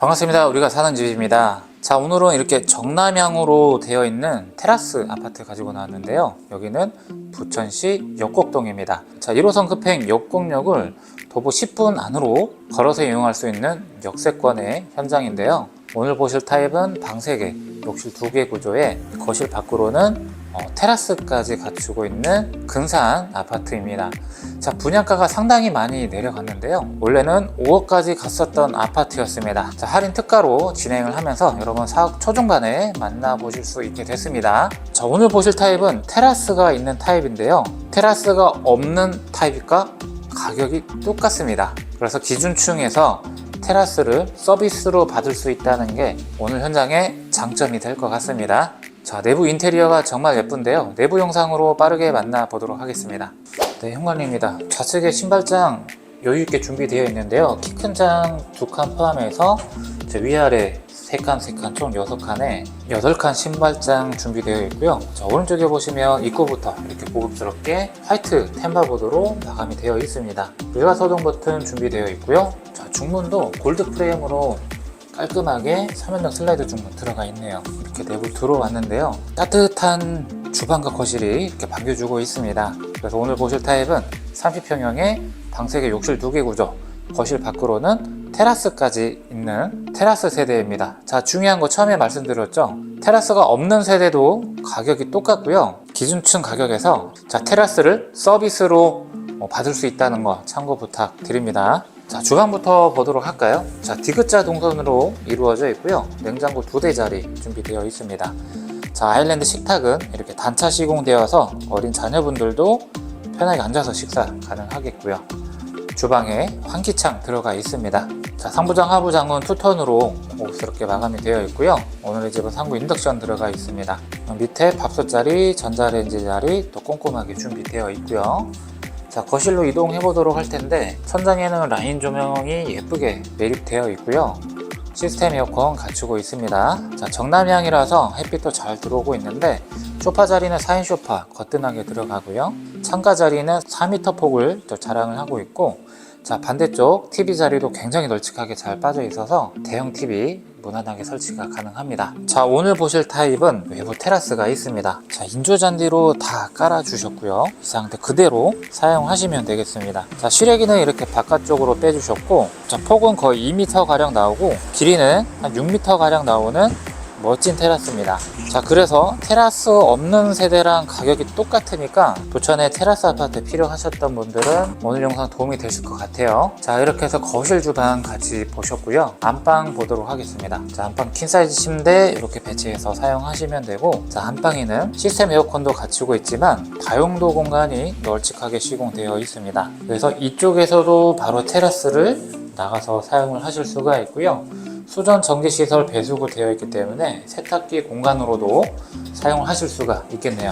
반갑습니다. 우리가 사는 집입니다. 자, 오늘은 이렇게 정남향으로 되어 있는 테라스 아파트 가지고 나왔는데요. 여기는 부천시 역곡동입니다. 자, 1호선 급행 역곡역을 도보 10분 안으로 걸어서 이용할 수 있는 역세권의 현장인데요. 오늘 보실 타입은 방 3개, 욕실 2개 구조에 거실 밖으로는 어, 테라스까지 갖추고 있는 근사한 아파트입니다. 자, 분양가가 상당히 많이 내려갔는데요. 원래는 5억까지 갔었던 아파트였습니다. 자, 할인 특가로 진행을 하면서 여러분 4억 초중반에 만나보실 수 있게 됐습니다. 자, 오늘 보실 타입은 테라스가 있는 타입인데요. 테라스가 없는 타입과 가격이 똑같습니다. 그래서 기준층에서 테라스를 서비스로 받을 수 있다는 게 오늘 현장의 장점이 될 것 같습니다. 자, 내부 인테리어가 정말 예쁜데요. 내부 영상으로 빠르게 만나보도록 하겠습니다. 네, 현관입니다. 좌측에 신발장 여유있게 준비되어 있는데요. 키 큰 장 두 칸 포함해서 위아래 세 칸, 세 칸, 총 여섯 칸에 여덟 칸 신발장 준비되어 있고요. 자, 오른쪽에 보시면 입구부터 이렇게 고급스럽게 화이트 템바보드로 마감이 되어 있습니다. 일가 소동 버튼 준비되어 있고요. 자, 중문도 골드 프레임으로 깔끔하게 3연동 슬라이드 중문 들어가 있네요. 이렇게 내부 들어왔는데요. 따뜻한 주방과 거실이 이렇게 반겨주고 있습니다. 그래서 오늘 보실 타입은 30평형의 방 3개 욕실 2개 구조, 거실 밖으로는 테라스까지 있는 테라스 세대입니다. 자, 중요한 거 처음에 말씀드렸죠? 테라스가 없는 세대도 가격이 똑같고요. 기준층 가격에서 자, 테라스를 서비스로 어, 받을 수 있다는 거 참고 부탁드립니다. 자, 주방부터 보도록 할까요? 자, 디귿자 동선으로 이루어져 있고요. 냉장고 두 대 자리 준비되어 있습니다. 자, 아일랜드 식탁은 이렇게 단차 시공되어서 어린 자녀분들도 편하게 앉아서 식사 가능하겠고요. 주방에 환기창 들어가 있습니다. 자, 상부장, 하부장은 투톤으로 고급스럽게 마감이 되어 있고요. 오늘의 집은 상부 인덕션 들어가 있습니다. 밑에 밥솥 자리, 전자레인지 자리 또 꼼꼼하게 준비되어 있고요. 자, 거실로 이동해 보도록 할 텐데 천장에는 라인 조명이 예쁘게 매립되어 있고요. 시스템 에어컨 갖추고 있습니다. 자, 정남향이라서 햇빛도 잘 들어오고 있는데 소파 자리는 4인 소파 거뜬하게 들어가고요. 창가 자리는 4m 폭을 또 자랑을 하고 있고 자 반대쪽 TV 자리도 굉장히 널찍하게 잘 빠져 있어서 대형 TV 무난하게 설치가 가능합니다. 자 오늘 보실 타입은 외부 테라스가 있습니다. 자 인조 잔디로 다 깔아 주셨고요. 이 상태 그대로 사용하시면 되겠습니다. 자 실외기는 이렇게 바깥쪽으로 빼주셨고 자 폭은 거의 2m 가량 나오고 길이는 한 6m 가량 나오는 멋진 테라스입니다. 자, 그래서 테라스 없는 세대랑 가격이 똑같으니까 부천에 테라스 아파트 필요하셨던 분들은 오늘 영상 도움이 되실 것 같아요. 자, 이렇게 해서 거실 주방 같이 보셨고요. 안방 보도록 하겠습니다. 자, 안방 킹사이즈 침대 이렇게 배치해서 사용하시면 되고, 자, 안방에는 시스템 에어컨도 갖추고 있지만 다용도 공간이 널찍하게 시공되어 있습니다. 그래서 이쪽에서도 바로 테라스를 나가서 사용을 하실 수가 있고요. 수전 전기 시설 배수구 되어 있기 때문에 세탁기 공간으로도 사용을 하실 수가 있겠네요.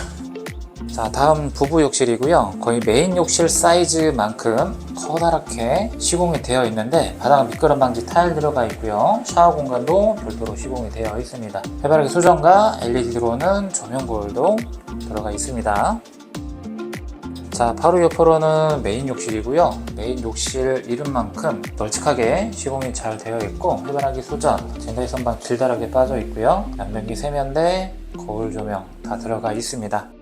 자, 다음 부부 욕실이고요. 거의 메인 욕실 사이즈만큼 커다랗게 시공이 되어 있는데 바닥 미끄럼 방지 타일 들어가 있고요. 샤워 공간도 별도로 시공이 되어 있습니다. 해바라기 수전과 LED 들어오는 조명볼도 들어가 있습니다. 자, 바로 옆으로는 메인 욕실이고요. 메인 욕실 이름만큼 널찍하게 시공이 잘 되어 있고 해바라기 소자, 젠다이 선반 길다랗게 빠져 있고요. 양변기 세면대, 거울 조명 다 들어가 있습니다.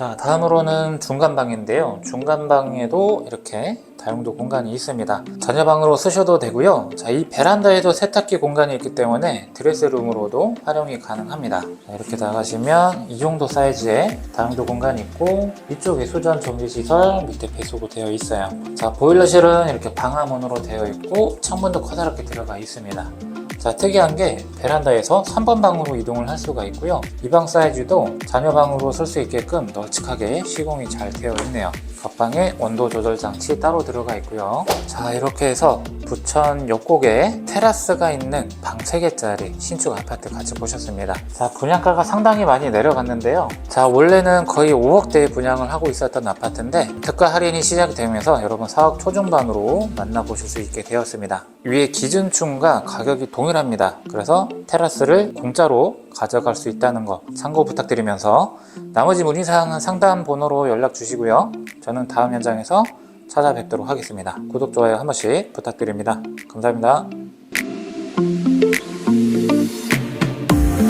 자, 다음으로는 중간방인데요. 중간방에도 이렇게 다용도 공간이 있습니다. 자녀방으로 쓰셔도 되고요. 자, 이 베란다에도 세탁기 공간이 있기 때문에 드레스룸으로도 활용이 가능합니다. 자, 이렇게 나가시면 이 정도 사이즈의 다용도 공간이 있고 이쪽에 수전 전기시설, 밑에 배수구 되어 있어요. 자, 보일러실은 이렇게 방화문으로 되어 있고 창문도 커다랗게 들어가 있습니다. 자, 특이한 게 베란다에서 3번 방으로 이동을 할 수가 있고요. 이 방 사이즈도 자녀 방으로 쓸 수 있게끔 널찍하게 시공이 잘 되어 있네요. 겉방에 온도 조절 장치 따로 들어가 있고요. 자, 이렇게 해서 부천 역곡에 테라스가 있는 방 3개짜리 신축 아파트 같이 보셨습니다. 자, 분양가가 상당히 많이 내려갔는데요. 자, 원래는 거의 5억대에 분양을 하고 있었던 아파트인데 특가 할인이 시작이 되면서 여러분 4억 초중반으로 만나보실 수 있게 되었습니다. 위에 기준층과 가격이 동일합니다. 그래서 테라스를 공짜로 가져갈 수 있다는 거 참고 부탁드리면서 나머지 문의사항은 상담 번호로 연락 주시고요. 저는 다음 현장에서 찾아뵙도록 하겠습니다. 구독, 좋아요 한 번씩 부탁드립니다. 감사합니다.